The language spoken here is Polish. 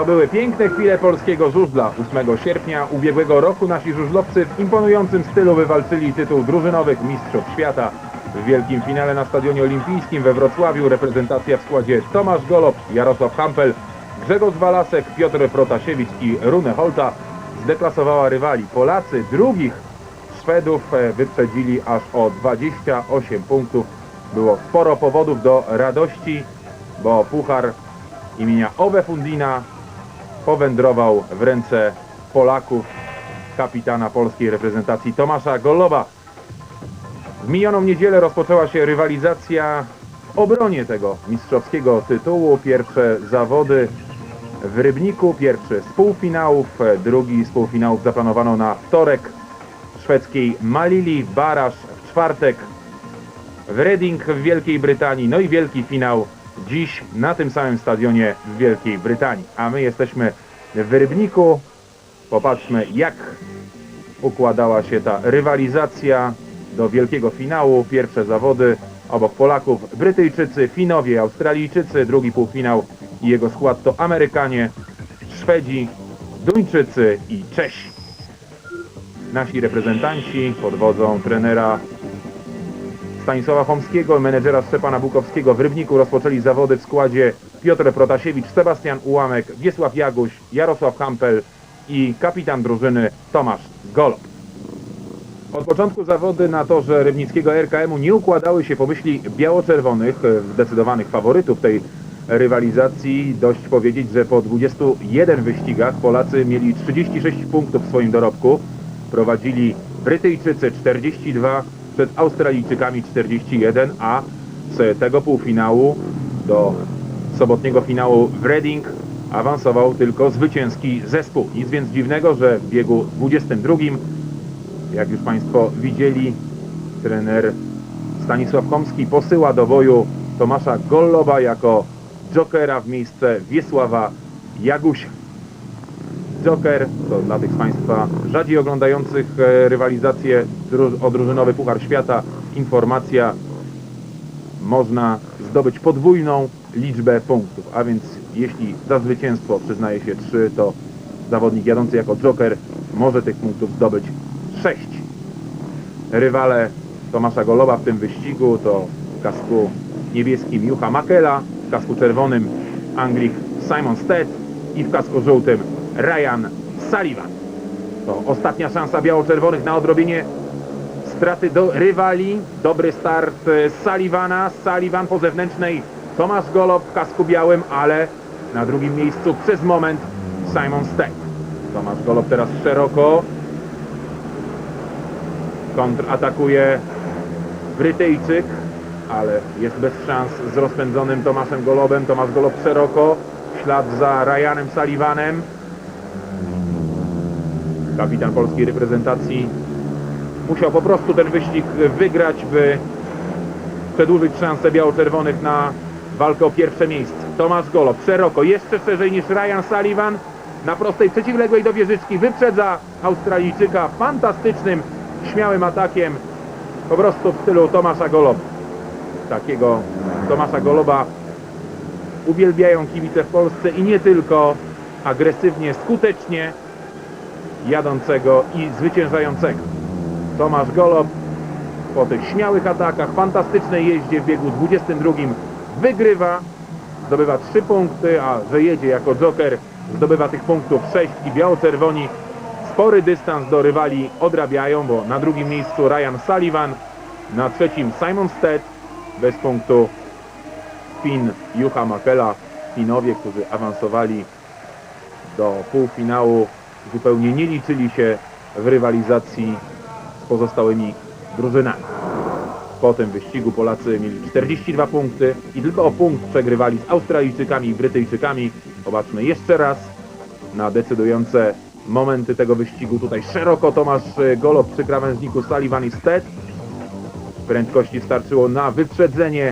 To były piękne chwile polskiego żużla. 8 sierpnia ubiegłego roku nasi żużlowcy w imponującym stylu wywalczyli tytuł drużynowych mistrzów świata. W wielkim finale na Stadionie Olimpijskim we Wrocławiu reprezentacja w składzie Tomasz Golob, Jarosław Hampel, Grzegorz Walasek, Piotr Protasiewicz i Rune Holta zdeklasowała rywali. Polacy drugich Szwedów e, wyprzedzili aż o 28 punktów. Było sporo powodów do radości, bo puchar imienia Owe Fundina powędrował w ręce Polaków, kapitana polskiej reprezentacji Tomasza Goloba. W minioną niedzielę rozpoczęła się rywalizacja w obronie tego mistrzowskiego tytułu. Pierwsze zawody w Rybniku, pierwszy z półfinałów, drugi z półfinałów zaplanowano na wtorek w szwedzkiej Malili, Barasz w czwartek w Reading w Wielkiej Brytanii, no i wielki finał dziś na tym samym stadionie w Wielkiej Brytanii. A my jesteśmy w Rybniku. Popatrzmy jak układała się ta rywalizacja do wielkiego finału. Pierwsze zawody obok Polaków Brytyjczycy, Finowie, Australijczycy, drugi półfinał i jego skład to Amerykanie, Szwedzi, Duńczycy i Czesi. Nasi reprezentanci pod wodzą trenera Stanisława Chomskiego, menedżera Szczepana Bukowskiego w Rybniku rozpoczęli zawody w składzie Piotr Protasiewicz, Sebastian Ułamek, Wiesław Jaguś, Jarosław Hampel i kapitan drużyny Tomasz Golob. Od początku zawody na torze rybnickiego RKM-u nie układały się pomyśli biało-czerwonych, e, zdecydowanych faworytów tej rywalizacji. Dość powiedzieć, że po 21 wyścigach Polacy mieli 36 punktów w swoim dorobku. Prowadzili Brytyjczycy 42, przed Australijczykami 41, a z tego półfinału do sobotniego finału w Reading awansował tylko zwycięski zespół. Nic więc dziwnego, że w biegu 22, jak już Państwo widzieli, trener Stanisław Komski posyła do boju Tomasza Golloba jako jokera w miejsce Wiesława Jagusia. Joker to dla tych z Państwa rzadziej oglądających e, rywalizację o drużynowy Puchar Świata informacja można zdobyć podwójną liczbę punktów, a więc jeśli za zwycięstwo przyznaje się 3, to zawodnik jadący jako Joker może tych punktów zdobyć 6. Rywale Tomasza Goloba w tym wyścigu to w kasku niebieskim Jucha Makela, w kasku czerwonym Anglik Simon Stead i w kasku żółtym Ryan Sullivan. To ostatnia szansa biało-czerwonych na odrobienie straty do rywali. Dobry start e, Sullivana. Sullivan po zewnętrznej Tomasz Golob w kasku białym, ale na drugim miejscu przez moment Simon Stead. Tomasz Golob teraz szeroko. Kontratakuje Brytyjczyk, ale jest bez szans z rozpędzonym Tomaszem Golobem. Tomasz Golob szeroko, ślad za Ryanem Sullivanem. Kapitan polskiej reprezentacji musiał po prostu ten wyścig wygrać, by przedłużyć szanse biało-czerwonych na walkę o pierwsze miejsce. Tomasz Golob szeroko, jeszcze szerzej niż Ryan Sullivan na prostej przeciwległej do wieżyczki wyprzedza Australijczyka fantastycznym, śmiałym atakiem po prostu w stylu Tomasza Goloba. Takiego Tomasza Goloba uwielbiają kibice w Polsce i nie tylko agresywnie, skutecznie jadącego i zwyciężającego. Tomasz Golob po tych śmiałych atakach, fantastycznej jeździe w biegu 22 wygrywa, zdobywa 3 punkty, a że jedzie jako joker zdobywa tych punktów 6 i biało-czerwoni spory dystans do rywali odrabiają, bo na drugim miejscu Ryan Sullivan, na trzecim Simon Stead bez punktu Finn Juha Makela, Finowie, którzy awansowali do półfinału, zupełnie nie liczyli się w rywalizacji z pozostałymi drużynami. Po tym wyścigu Polacy mieli 42 punkty i tylko o punkt przegrywali z Australijczykami i Brytyjczykami. Popatrzmy jeszcze raz na decydujące momenty tego wyścigu. Tutaj szeroko Tomasz Golob przy krawężniku Sullivan i Stead. Prędkości starczyło na wyprzedzenie